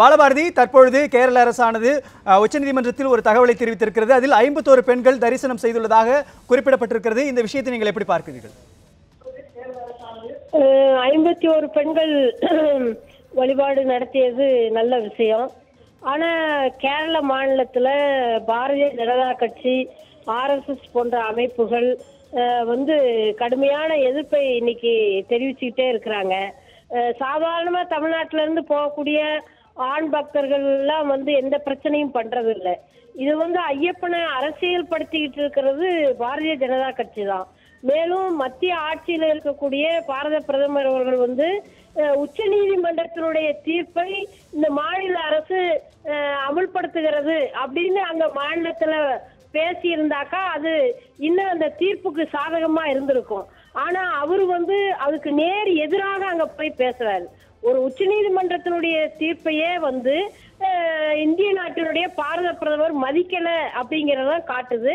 பாலபாரதி தற்பொழுது கேரள அரசானது உச்சநீதிமன்றத்தில் ஒரு தகவலை தெரிவித்திருக்கிறது. அதில் ஐம்பத்தோரு பெண்கள் தரிசனம் செய்துள்ளதாக குறிப்பிடப்பட்டிருக்கிறது. இந்த விஷயத்தை நீங்கள் எப்படி பார்க்கிறீர்கள்? ஐம்பத்தி ஒரு பெண்கள் வழிபாடு நடத்தியது நல்ல விஷயம். ஆனா கேரள மாநிலத்துல பாரதிய ஜனதா கட்சி ஆர்எஸ்எஸ் போன்ற அமைப்புகள் வந்து கடுமையான எதிர்ப்பை இன்னைக்கு தெரிவிச்சுக்கிட்டே இருக்கிறாங்க. சாதாரணமா தமிழ்நாட்டில இருந்து போகக்கூடிய ஆண் பக்தர்கள் எல்லாம் வந்து எந்த பிரச்சனையும் பண்றது இல்லை இது வந்து ஐயப்பனை அரசியல் படுத்திக்கிட்டு இருக்கிறது பாரதிய ஜனதா கட்சி தான். மேலும் மத்திய ஆட்சியில் இருக்கக்கூடிய பாரத பிரதமர் அவர்கள் வந்து உச்ச நீதிமன்றத்தினுடைய தீர்ப்பை இந்த மாநில அரசு அமல்படுத்துகிறது அப்படின்னு அங்க மாநிலத்துல பேசியிருந்தாக்கா அது இன்னும் அந்த தீர்ப்புக்கு சாதகமா இருந்திருக்கும். ஆனா அவர் வந்து அதுக்கு நேர் எதிராக அங்க போய் பேசுறாரு. ஒரு உச்சநீதிமன்றத்தினுடைய தீர்ப்பையே வந்து இந்திய நாட்டினுடைய பாரத பிரதமர் மதிக்கல அப்படிங்கறத காட்டுது.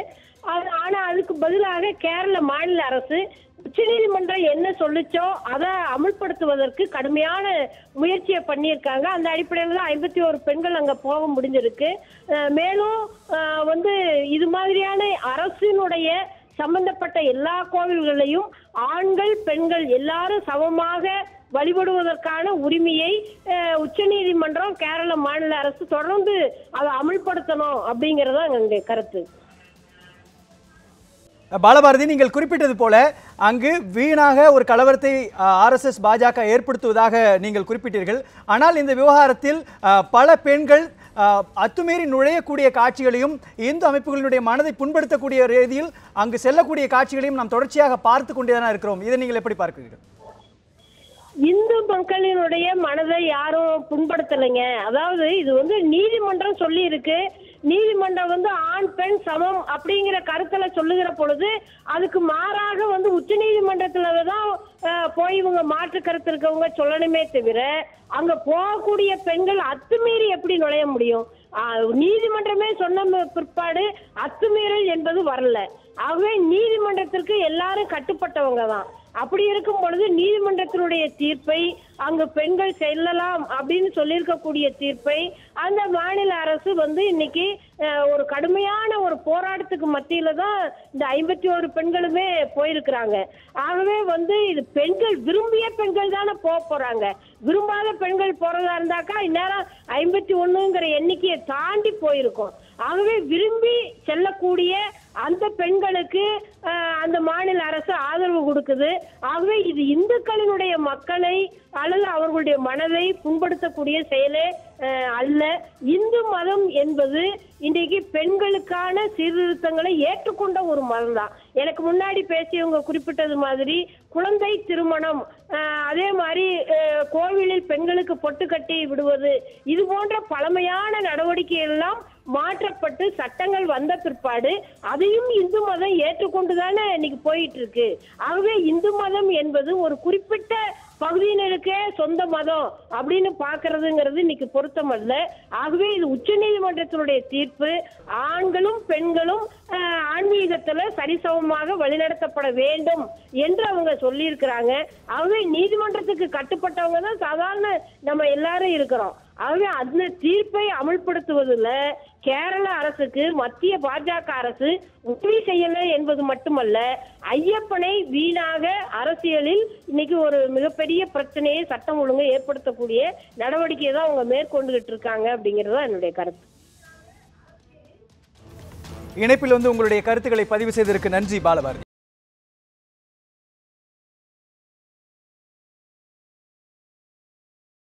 அது ஆனா அதுக்கு பதிலாக கேரள மாநில அரசு உச்சநீதிமன்றம் என்ன சொல்லுச்சோ அதை அமுல்படுத்துவதற்கு கடுமையான முயற்சியை பண்ணியிருக்காங்க. அந்த அடிப்படையில் தான் ஐம்பத்தி ஒரு பெண்கள் அங்க போக முடிஞ்சிருக்கு. மேலும் வந்து இது மாதிரியான அரசினுடைய சம்பந்தப்பட்ட எல்லா கோவில்களையும் ஆண்கள் பெண்கள் எல்லாரும் சமமாக வழிபடுவதற்கான உரிமையை உச்சநீதிமன்றம் கேரள மாநில அரசு தொடர்ந்து அதை அமல்படுத்தணும் அப்படிங்கறது எங்களுடைய கருத்து. பாலபாரதி நீங்கள் குறிப்பிட்டது போல அங்கு வீணாக ஒரு கலவரத்தை ஆர்எஸ்எஸ் பாஜக ஏற்படுத்துவதாக நீங்கள் குறிப்பிட்டீர்கள். ஆனால் இந்த விவகாரத்தில் பல பெண்கள் அத்துமீறி நுழையக்கூடிய காட்சிகளையும் இந்து அமைப்புகளினுடைய மனதை புண்படுத்தக்கூடிய ரீதியில் அங்கு செல்லக்கூடிய காட்சிகளையும் நாம் தொடர்ச்சியாக பார்த்து கொண்டே தான் இருக்கிறோம். இதை நீங்கள் எப்படி பார்க்கிறீர்கள்? இந்து மக்களினுடைய மனதை யாரும் புண்படுத்தலைங்க. அதாவது இது வந்து நீதிமன்றம் சொல்லி இருக்கு நீதிமன்றம் வந்து ஆண் பெண் சமம் அப்படிங்கிற கருத்துல சொல்லுகிற பொழுது அதுக்கு மாறாக வந்து உச்ச நீதிமன்றத்துல தான் போய் இவங்க மாற்று கருத்து இருக்கவங்க சொல்லணுமே தவிர அங்க போகக்கூடிய பெண்கள் அத்துமீறி எப்படி நுழைய முடியும்? நீதிமன்றமே சொன்ன பிற்பாடு அத்துமீறல் என்பது வரல. ஆகவே நீதிமன்றத்திற்கு எல்லாரும் கட்டுப்பட்டவங்க தான். அப்படி இருக்கும் பொழுது நீதிமன்றத்தினுடைய தீர்ப்பை அங்கு பெண்கள் செல்லலாம் அப்படின்னு சொல்லியிருக்கக்கூடிய தீர்ப்பை அந்த மாநில அரசு வந்து இன்னைக்கு ஒரு கடுமையான ஒரு போராட்டத்துக்கு மத்தியில தான் இந்த ஐம்பத்தி ஒரு பெண்களுமே போயிருக்கிறாங்க. ஆகவே வந்து இது பெண்கள் விரும்பிய பெண்கள் தானே போக போறாங்க. விரும்பாத பெண்கள் போறதா இருந்தாக்கா இந்நேரம் ஐம்பத்தி ஒண்ணுங்கிற எண்ணிக்கையை தாண்டி போயிருக்கும். ஆகவே விரும்பி செல்லக்கூடிய அந்த பெண்களுக்கு அந்த மாநில அரசு ஆதரவு கொடுக்குது. ஆகவே இது இந்துக்களினுடைய மக்களை அல்லது அவர்களுடைய மனதை புண்படுத்தக்கூடிய செயலே அல்ல. இந்து மதம் என்பது இன்றைக்கு பெண்களுக்கான சீர்திருத்தங்களை ஏற்றுக்கொண்ட ஒரு மதம் தான் எனக்கு முன்னாடி பேசியவங்க குறிப்பிட்டது மாதிரி குழந்தை திருமணம் அதே மாதிரி கோவிலில் பெண்களுக்கு பொட்டு கட்டி விடுவது இது போன்ற பழமையான நடவடிக்கை எல்லாம் மாற்றப்பட்டு சட்டங்கள் வந்த பிற்பாடு அதையும் இந்து மதம் ஏற்றுக்கொண்டுதானே இன்னைக்கு போயிட்டு இருக்கு ஆகவே இந்து மதம் என்பது ஒரு குறிப்பிட்ட பகுதியினருக்கே சொந்த மதம் அப்படின்னு பாக்குறதுங்கிறது இன்னைக்கு பொருத்தம் அல்ல. ஆகவே இது உச்ச நீதிமன்றத்தினுடைய தீர்ப்பு. ஆண்களும் பெண்களும் ஆன்மீகத்துல சரிசமமாக வழிநடத்தப்பட வேண்டும் என்று அவங்க சொல்லியிருக்கிறாங்க. ஆகவே நீதிமன்றத்துக்கு கட்டுப்பட்டவங்க தான் சாதாரண நம்ம எல்லாரும் இருக்கிறோம். ஆகவே அந்த தீர்ப்பை அமல்படுத்துவதில் கேரள அரசுக்கு மத்திய பாஜக அரசு உதவி செய்யல என்பது மட்டுமல்ல ஐயப்பனை வீணாக அரசியலில் இன்னைக்கு ஒரு மிகப்பெரிய பிரச்சனையை சட்டம் ஒழுங்கை ஏற்படுத்தக்கூடிய நடவடிக்கையை தான் அவங்க மேற்கொண்டுகிட்டு இருக்காங்க அப்படிங்கிறது தான் என்னுடைய கருத்து. இணைப்பில் வந்து உங்களுடைய கருத்துக்களை பதிவு செய்ததற்கு நன்றி பாலபாரதி.